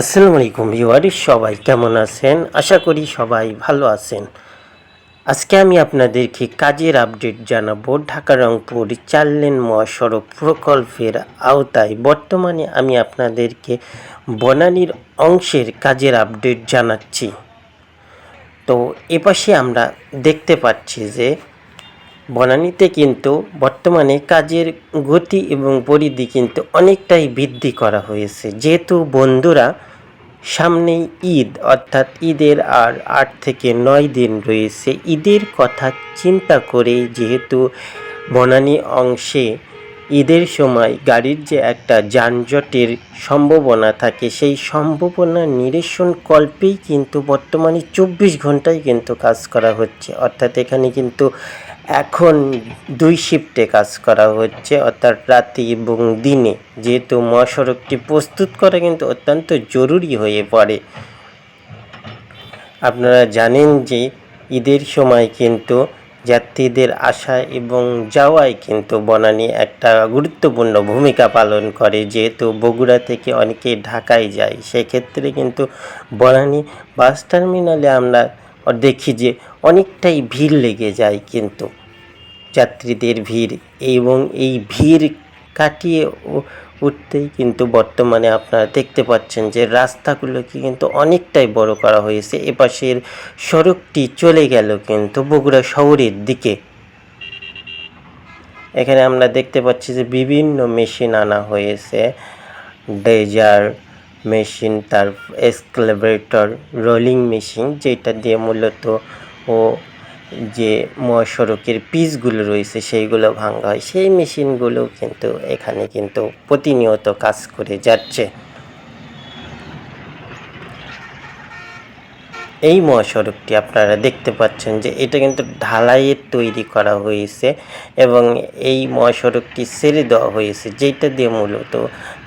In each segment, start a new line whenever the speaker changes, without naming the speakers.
আসসালামু আলাইকুম ভিউয়ার সবাই কেমন আছেন? আশা করি সবাই ভালো আছেন। আজকে আমি আপনাদেরকে কাজের আপডেট জানাব ঢাকা রংপুর চার লেন মহাসড়ক প্রকল্পের আওতায়। বর্তমানে আমি আপনাদেরকে বনানীর অংশের কাজের আপডেট জানাচ্ছি। তো এপাশে আমরা দেখতে পাচ্ছি যে বনানীতে কিন্তু বর্তমানে কাজের গতি এবং পরিধি কিন্তু অনেকটাই বৃদ্ধি করা হয়েছে। যেহেতু বন্ধুরা সামনেই ঈদ, অর্থাৎ ঈদের আর আট থেকে নয় দিন রয়েছে। ঈদের কথা চিন্তা করে যেহেতু বনানী অংশে ঈদের সময় গাড়ির যে একটা যানজটের সম্ভাবনা থাকে, সেই সম্ভাবনা নিরসন কল্পেই কিন্তু বর্তমানে চব্বিশ ঘন্টায় কিন্তু কাজ করা হচ্ছে। অর্থাৎ এখানে কিন্তু এখন দুই শিফটে কাজ করা হচ্ছে, অর্থাৎ রাতে এবং দিনে। যেহেতু মহাসড়কটি প্রস্তুত করা কিন্তু অত্যন্ত জরুরি হয়ে পড়ে। আপনারা জানেন যে ঈদের সময় কিন্তু যাত্রীদের আসা এবং যাওয়ায় কিন্তু বনানী একটা গুরুত্বপূর্ণ ভূমিকা পালন করে। যেহেতু বগুড়া থেকে অনেকে ঢাকায় যায়, সেক্ষেত্রে কিন্তু বনানী বাস টার্মিনালে আমরা দেখি যে অনেকটাই ভিড় লেগে যায় কিন্তু। যাত্রীদের ভিড় এবং এই ভিড় কাটিয়ে উঠতেই কিন্তু বর্তমানে আপনারা দেখতে পাচ্ছেন যে রাস্তাগুলোকে কিন্তু অনেকটাই বড় করা হয়েছে। এপাশের সড়কটি চলে গেল কিন্তু বগুড়া শহরের দিকে। এখানে আমরা দেখতে পাচ্ছি যে বিভিন্ন মেশিন আনা হয়েছে। ডেজার মেশিন, তার এসক্লেভেটর রোলিং মেশিন, যেটা দিয়ে মূলত ও যে মহাসড়কের পিচগুলো রয়েছে সেইগুলো ভাঙা হয়, সেই মেশিনগুলো কিন্তু এখানে কিন্তু প্রতিনিয়ত কাজ করে যাচ্ছে। এই মহাসড়কটি আপনারা দেখতে পাচ্ছেন যে এটা কিন্তু ঢালাইয়ের তৈরি করা হয়েছে এবং এই মহাসড়কটি ছেড়ে দেওয়া হয়েছে, যেটা দিয়ে মূলত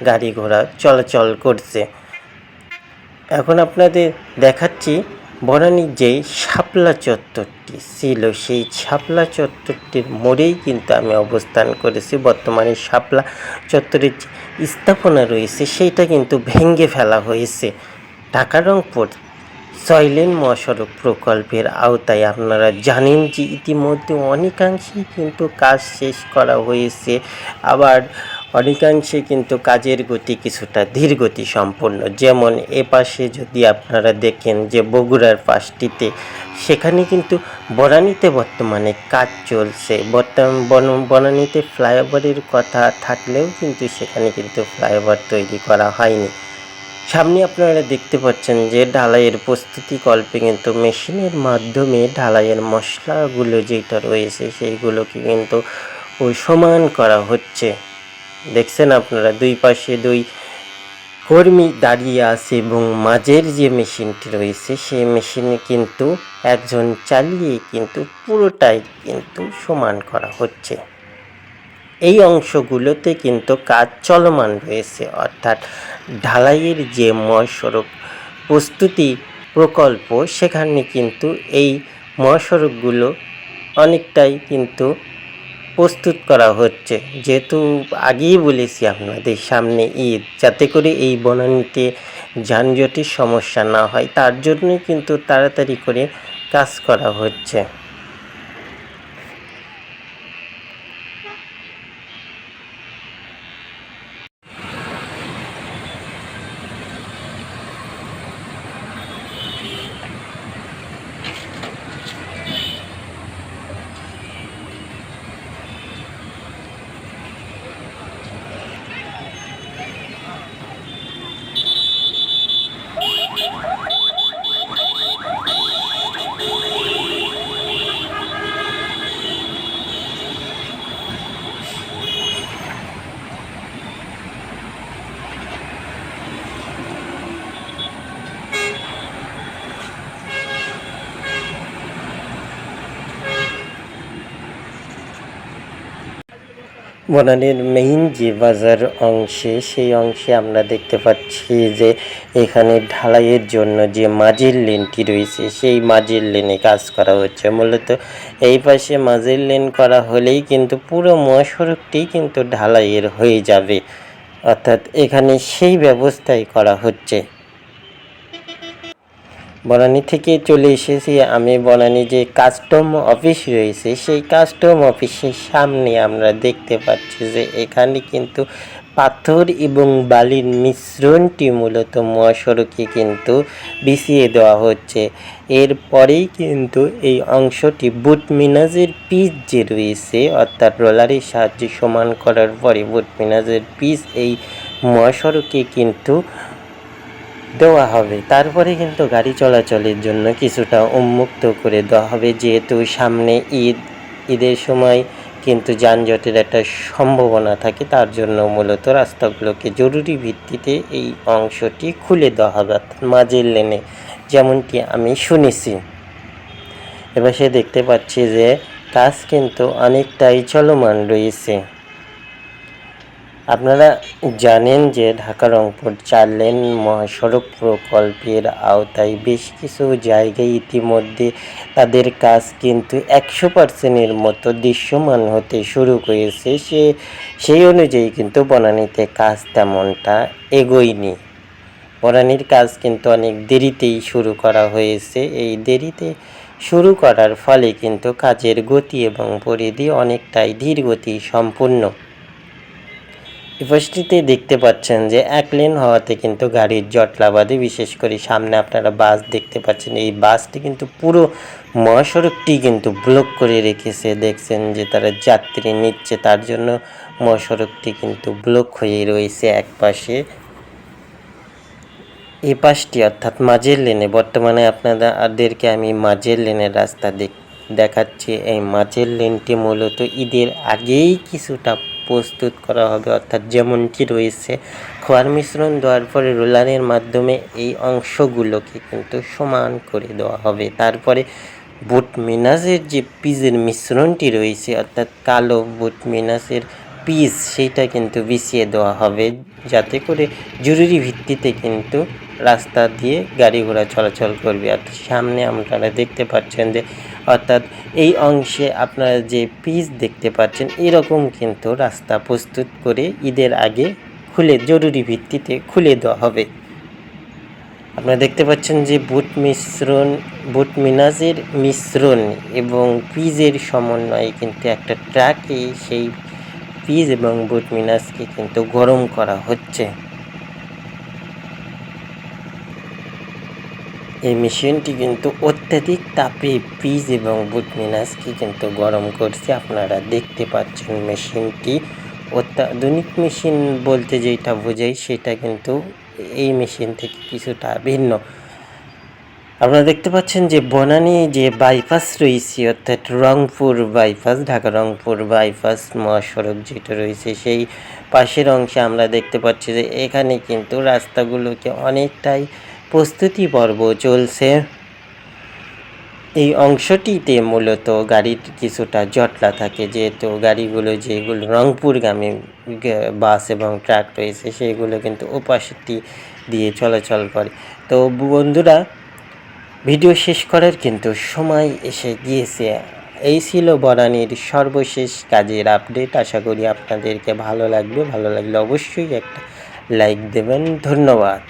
গাড়ি ঘোড়া চলাচল করছে। এখন আপনাদের দেখাচ্ছি বনানীর যে শাপলা চত্বরটি ছিল। সেই শাপলা চত্বরটির মোড়েই কিন্তু আমি অবস্থান করেছি। বর্তমানে শাপলা চত্বরের যে স্থাপনা রয়েছে, সেইটা কিন্তু ভেঙে ফেলা হয়েছে। ঢাকা রংপুর সয়লেন মহাসড়ক প্রকল্পের আওতায় আপনারা জানেন যে ইতিমধ্যে অনেকাংশেই কিন্তু কাজ শেষ করা হয়েছে। আবার অনেকাংশে কিন্তু কাজের গতি কিছুটা ধীর গতি সম্পন্ন। যেমন এ পাশে যদি আপনারা দেখেন যে বগুড়ার পাশটিতে, সেখানে কিন্তু বনানীতে বর্তমানে কাজ চলছে। বর্তমান বন- বনানীতে ফ্লাইওভারের কথা থাকলেও কিন্তু সেখানে কিন্তু ফ্লাইওভার তৈরি করা হয়নি। সামনে আপনারা দেখতে পাচ্ছেন যে ঢালাইয়ের প্রস্তুতি কল্পে কিন্তু মেশিনের মাধ্যমে ঢালাইয়ের মশলাগুলো যেটা রয়েছে, সেইগুলোকে কিন্তু ওই সমান করা হচ্ছে। দেখছেন আপনারা, দুই পাশে দুই কর্মী দাঁড়িয়ে আছে এবং মাঝের যে মেশিনটি রয়েছে, সেই মেশিনে কিন্তু একজন চালিয়ে কিন্তু পুরোটাই কিন্তু সমান করা হচ্ছে। এই অংশগুলোতে কিন্তু কাজ চলমান রয়েছে, অর্থাৎ ঢালাইয়ের যে মহাসড়ক প্রস্তুতি প্রকল্প, সেখানে কিন্তু এই মহাসড়কগুলো অনেকটাই কিন্তু প্রস্তুত করা হচ্ছে। যেহেতু আগেই বলেছি আপনাদের সামনে ঈদ, যাতে করে এই বনানীতে যানজটের সমস্যা না হয়, তার জন্যই কিন্তু তাড়াতাড়ি করে কাজ করা হচ্ছে। বনানীর মেইন যে বাজার অংশে, সেই অংশে আমরা দেখতে পাচ্ছি যে এখানে ঢালাইয়ের জন্য যে মাঝের লেনটি রয়েছে, সেই মাঝের লেনে কাজ করা হচ্ছে। মূলত এই পাশে মাঝের লেন করা হলেই কিন্তু পুরো মহাসড়কটি কিন্তু ঢালাইয়ের হয়ে যাবে। অর্থাৎ এখানে সেই ব্যবস্থাই করা হচ্ছে। বনানী থেকে চলে এসেছি। আমি বনানী যে কাস্টম অফিস রয়েছে, সেই কাস্টম অফিসের সামনে আমরা দেখতে পাচ্ছি যে এখানে কিন্তু পাথর এবং বালির মিশ্রণটি মূলত মহাসড়কে কিন্তু বিছিয়ে দেওয়া হচ্ছে। এরপরেই কিন্তু এই অংশটি বুট মিনাজের পিচ যে রয়েছে, অর্থাৎ রোলারের সাহায্যে সমান করার পরে বুট মিনাজের পিচ এই মহাসড়কে কিন্তু দেওয়া হবে। তারপরে কিন্তু গাড়ি চলাচলের জন্য কিছুটা উন্মুক্ত করে দেওয়া হবে। যেহেতু সামনে ঈদ, ঈদের সময় কিন্তু যানজটের একটা সম্ভাবনা থাকে, তার জন্য মূলত রাস্তাগুলোকে জরুরি ভিত্তিতে এই অংশটি খুলে দেওয়া হবে মাঝের লেনে, যেমনটি আমি শুনেছি। এবার সে দেখতে পাচ্ছি যে, কাজ কিন্তু অনেকটাই চলমান রয়েছে। আপনারা জানেন যে ঢাকা রংপুর চার লেন মহাসড়ক প্রকল্পের আওতায় বেশ কিছু জায়গায় ইতিমধ্যে তাদের কাজ কিন্তু একশো পার্সেন্টের মতো দৃশ্যমান হতে শুরু করেছে। সে, সেই অনুযায়ী কিন্তু বনানীতে কাজ তেমনটা এগোয়নি। বনানীর কাজ কিন্তু অনেক দেরিতেই শুরু করা হয়েছে। এই দেরিতে শুরু করার ফলে কিন্তু কাজের গতি এবং পরিধি অনেকটাই ধীর গতি সম্পূর্ণ উপস্থিতে দেখতে পাচ্ছেন যে এক লেন হওয়াতে কিন্তু গাড়ির জটলা বাঁধে বিশেষ করে সামনে আপনারা বাস দেখতে পাচ্ছেন। এই বাসটি কিন্তু পুরো মহাসড়কটি কিন্তু ব্লক করে রেখেছে। দেখছেন যে তারা যাত্রী নিচ্ছে, তার জন্য মহাসড়কটি কিন্তু ব্লক হয়ে রয়েছে এক পাশে। এই পাশটি অর্থাৎ মাঝের লেনে বর্তমানে আপনাদেরকে আমি মাঝের লেনের রাস্তা দেখ, দেখাচ্ছি। এই মাঝের লেনটি মূলত ঈদের আগেই কিছুটা প্রস্তুত করা হবে। অর্থাৎ যেমনটি রয়েছে, খোয়ার মিশ্রণ দেওয়ার পরে রোলারের মাধ্যমে এই অংশগুলোকে কিন্তু সমান করে দেওয়া হবে। তারপরে বুট মিনাসের যে পিজের মিশ্রণটি রয়েছে, অর্থাৎ কালো বুট মিনাসের পিস সেইটা কিন্তু বিছিয়ে দেওয়া হবে। যাতে করে জরুরি ভিত্তিতে কিন্তু রাস্তা দিয়ে গাড়ি ঘোড়া চলাচল করবে। আর সামনে আপনারা দেখতে পাচ্ছেন যে, অর্থাৎ এই অংশে আপনারা যে পিচ দেখতে পাচ্ছেন, এরকম কিন্তু রাস্তা প্রস্তুত করে ঈদের আগে খুলে, জরুরি ভিত্তিতে খুলে দেওয়া হবে। আপনারা দেখতে পাচ্ছেন যে বুট মিশ্রণ, বুট মিনাজের মিশ্রণ এবং পিজের সমন্বয়ে কিন্তু একটা ট্রাকে সেই পিজ এবং বুট মিনাজকে কিন্তু গরম করা হচ্ছে। এই মেশিনটি কিন্তু অত্যাধিক তাপে পিস এবং বুট মিনাসকে কিন্তু গরম করছে। আপনারা দেখতে পাচ্ছেন মেশিনটি। অত্যাধুনিক মেশিন বলতে যেটা বোঝাই, সেটা কিন্তু এই মেশিন থেকে কিছুটা ভিন্ন। আপনারা দেখতে পাচ্ছেন যে বনানী যে বাইপাস রয়েছে, অর্থাৎ রংপুর বাইপাস, ঢাকা রংপুর বাইপাস মহাসড়ক যেটা রয়েছে, সেই পাশের অংশে আমরা দেখতে পাচ্ছি যে এখানে কিন্তু রাস্তাগুলোকে অনেকটাই প্রস্তুতি পর্ব চলছে। এই অংশটিতে মূলত গাড়ির কিছুটা জটলা থাকে, যেহেতু গাড়িগুলো যেগুলো রংপুরগামী বাস এবং ট্রাক রয়েছে, সেগুলো কিন্তু ওপাশটি দিয়ে চলাচল করে। তো বন্ধুরা, ভিডিও শেষ করার কিন্তু সময় এসে গিয়েছে। এই ছিল বরানির সর্বশেষ কাজের আপডেট। আশা করি আপনাদেরকে ভালো লাগবে। ভালো লাগলে অবশ্যই একটা লাইক দেবেন। ধন্যবাদ।